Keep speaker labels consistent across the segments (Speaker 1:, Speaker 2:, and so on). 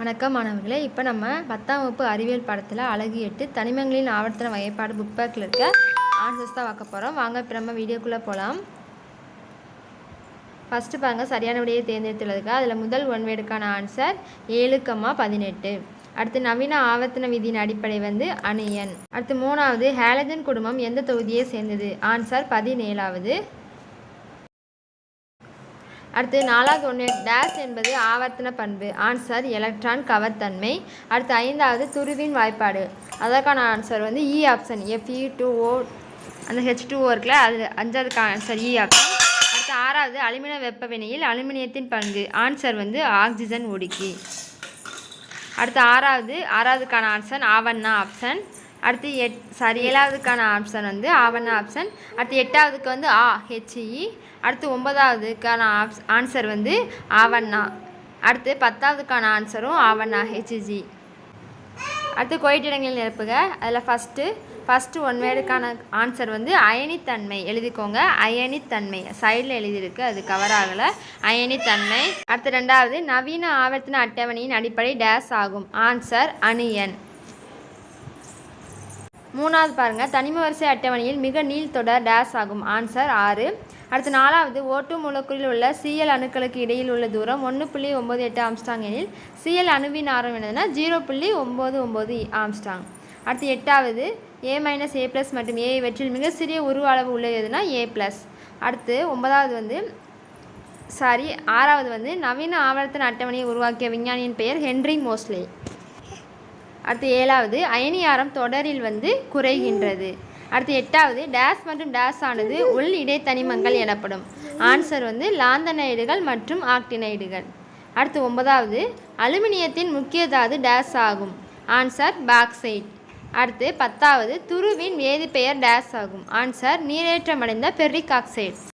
Speaker 1: வணக்கம் மாணவர்களே. இப்போ நம்ம பத்தாம் வகுப்பு அறிவியல் பாடத்தில் அழகு எட்டு தனிமங்களின் ஆவர்த்தன வகைப்பாடு புக் பேக்கில் இருக்க ஆன்சர்ஸ் தான் பார்க்க போகிறோம் வாங்க இப்போ நம்ம வீடியோக்குள்ளே போகலாம் ஃபஸ்ட்டு பாருங்கள் சரியான விடையை தேர்ந்தெடுத்துள்ளதுக்கு அதில் முதல் ஒன் வேடுக்கான ஆன்சர் ஏழு கம்மா பதினெட்டு. அடுத்து நவீன ஆவர்த்தன விதியின் அடிப்படை வந்து அணியன். அடுத்து மூணாவது ஹேலஜன் குடும்பம் எந்த தொகுதியை சேர்ந்தது? ஆன்சர் பதினேழாவது. அடுத்து நாலாவது ஒன்று டேஸ் என்பது ஆவர்த்தன பண்பு ஆன்சர் எலக்ட்ரான் கவர்த்தன்மை. அடுத்து ஐந்தாவது துருவின் வாய்ப்பாடு. அதற்கான ஆன்சர் வந்து E option FE two O அந்த ஹெச் டூ ஓ இருக்குல்ல அது அஞ்சாவதுக்கான ஆன்சர் இ e ஆப்ஷன் அடுத்து ஆறாவது அலுமினிய வெப்ப வினையில் அலுமினியத்தின் பங்கு ஆன்சர் வந்து ஆக்சிஜன் ஒடுக்கி. அடுத்து ஆறாவது ஆறாவதுக்கான ஆன்சர் ஆவண்ணா ஆப்ஷன் அடுத்து எட் சாரி ஏழாவதுக்கான ஆப்ஷன் வந்து ஆவண்ணா ஆப்ஷன் அடுத்து எட்டாவதுக்கு வந்து ஆ ஹெச்இ e. அடுத்து ஒன்பதாவதுக்கான ஆப்ஸ் ஆன்சர் வந்து ஆவண்ணா. அடுத்து பத்தாவதுக்கான ஆன்சரும் ஆவண்ணா ஹெச்ஜி அடுத்து கோயிட்டிடங்களில் நிரப்புக. அதில் ஃபஸ்ட்டு ஃபஸ்ட்டு ஒன் வேர்டுக்கான ஆன்சர் வந்து அயனித்தன்மை. எழுதிக்கோங்க. அயனித்தன்மை. சைடில் எழுதியிருக்கு. அது கவர் ஆகலை. அயனித்தன்மை. அடுத்து ரெண்டாவது நவீன ஆவர்த்தன அட்டவணையின் அடிப்படை டேஸ் ஆகும். ஆன்சர் அணியன். மூணாவது பாருங்கள் தனிம வரிசை அட்டவணையில் மிக நீள்தொடர் டேஸ் ஆகும். ஆன்சர் ஆறு. அடுத்து நாலாவது ஓட்டு மூலக்கூறில் உள்ள சிஎல் அணுக்களுக்கு இடையில் உள்ள தூரம் ஒன்று புள்ளி ஒம்பது எட்டு ஆம்ஸ்டாங் எனில் சிஎல் அணுவின் ஆரம் என்னதுன்னா ஜீரோ புள்ளி ஒம்பது ஒம்பது ஆம்ஸ்டாங் அடுத்து எட்டாவது ஏ மைனஸ் ஏ ப்ளஸ் மற்றும் ஏ இவற்றில் மிக சிறிய உருவ அளவு உள்ளது எதுனா ஏ ப்ளஸ் அடுத்து ஒன்பதாவது வந்து சாரி ஆறாவது வந்து நவீன ஆவர்த்தன அட்டவணையை உருவாக்கிய விஞ்ஞானியின் பெயர் ஹென்ரி மோஸ்லே. அடுத்து ஏழாவது அயனியாரம் தொடரில் வந்து குறைகின்றது. அடுத்து எட்டாவது டேஸ் மற்றும் டேஸ் ஆனது உள் இடைத்தனிமங்கள் எனப்படும். ஆன்சர் வந்து லாந்தனைடுகள் மற்றும் ஆக்டினைடுகள். அடுத்து ஒன்பதாவது அலுமினியத்தின் முக்கிய தாது டேஸ் ஆகும். ஆன்சர் பாக்சைட் அடுத்து பத்தாவது துருவின் வேதிப்பெயர் டேஸ் ஆகும். ஆன்சர் நீரேற்றமடைந்த பெர்ரிக் ஆக்சைடு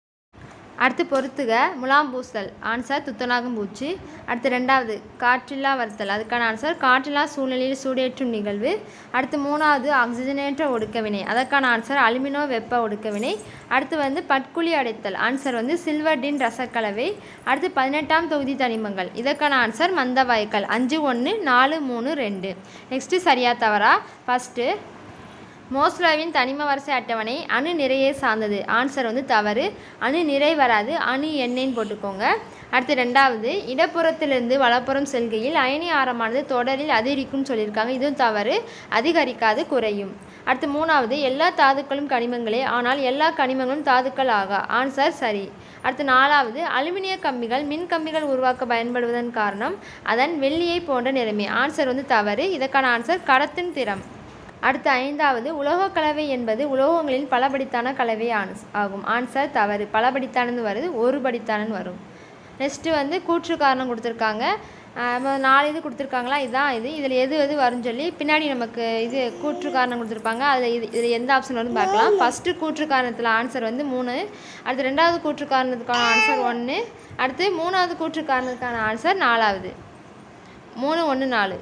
Speaker 1: அடுத்து பொறுத்துக. முலாம் பூசல். ஆன்சர் துத்தநாகம் பூச்சி. அடுத்து ரெண்டாவது காற்றில்லா வறுத்தல் அதுக்கான ஆன்சர் காற்றில்லா சூழ்நிலையில் சூடேற்றும் நிகழ்வு. அடுத்து மூணாவது ஆக்சிஜனேற்ற ஒடுக்கவினை. அதற்கான ஆன்சர் அலுமினோ வெப்ப ஒடுக்கவினை. அடுத்து வந்து பட்குழி அடைத்தல். ஆன்சர் வந்து சில்வர் டின் ரசக்கலவை. அடுத்து பதினெட்டாம் தொகுதி தனிமங்கள். இதற்கான ஆன்சர் மந்தவாய்க்கள். அஞ்சு ஒன்று நாலு மூணு ரெண்டு. நெக்ஸ்ட்டு சரியா தவறா? ஃபஸ்ட்டு மோஸ்லோவின் தனிம வரிசை அட்டவணை அணு நிறையை சார்ந்தது. ஆன்சர் வந்து தவறு. அணு நிறை வராது. அணு எண்ணெய்ன்னு போட்டுக்கோங்க. அடுத்து ரெண்டாவது இடப்புறத்திலிருந்து வலப்புறம் செல்கையில் அயனி ஆரமானது தொடரில் அதிகரிக்கும்னு சொல்லியிருக்காங்க. இதுவும் தவறு. அதிகரிக்காது குறையும். அடுத்து மூணாவது எல்லா தாதுக்களும் கனிமங்களே. ஆனால் எல்லா கனிமங்களும் தாதுக்கள் ஆகா. ஆன்சர் சரி. அடுத்து நாலாவது அலுமினிய கம்பிகள் மின் கம்பிகள் உருவாக்க பயன்படுவதன் காரணம் அதன் வெள்ளியை போன்ற நிலைமை ஆன்சர் வந்து தவறு. இதற்கான ஆன்சர் கடத்தின் திறம். அடுத்து ஐந்தாவது உலோகக் கலவை என்பது உலோகங்களின் பலபடித்தான கலவை ஆன்ஸ் ஆகும். ஆன்சர் தவறு. பலபடித்தானது வருது ஒரு படித்தானன்னு வரும். நெக்ஸ்ட்டு வந்து கூற்று காரணம் கொடுத்துருக்காங்க. நாலு இது கொடுத்துருக்காங்களா? இதுதான் இது. இதில் எது எது வரும்னு சொல்லி பின்னாடி நமக்கு இது கூற்று காரணம் கொடுத்துருப்பாங்க. அதில் இது இதில் எந்த ஆப்ஷன் வரும்னு பார்க்கலாம். ஃபஸ்ட்டு கூற்று காரணத்தில் ஆன்சர் வந்து மூணு. அடுத்து ரெண்டாவது கூற்று காரணத்துக்கான ஆன்சர் ஒன்று அடுத்து மூணாவது கூற்று காரணத்துக்கான ஆன்சர் நாலாவது. மூணு ஒன்று நாலு.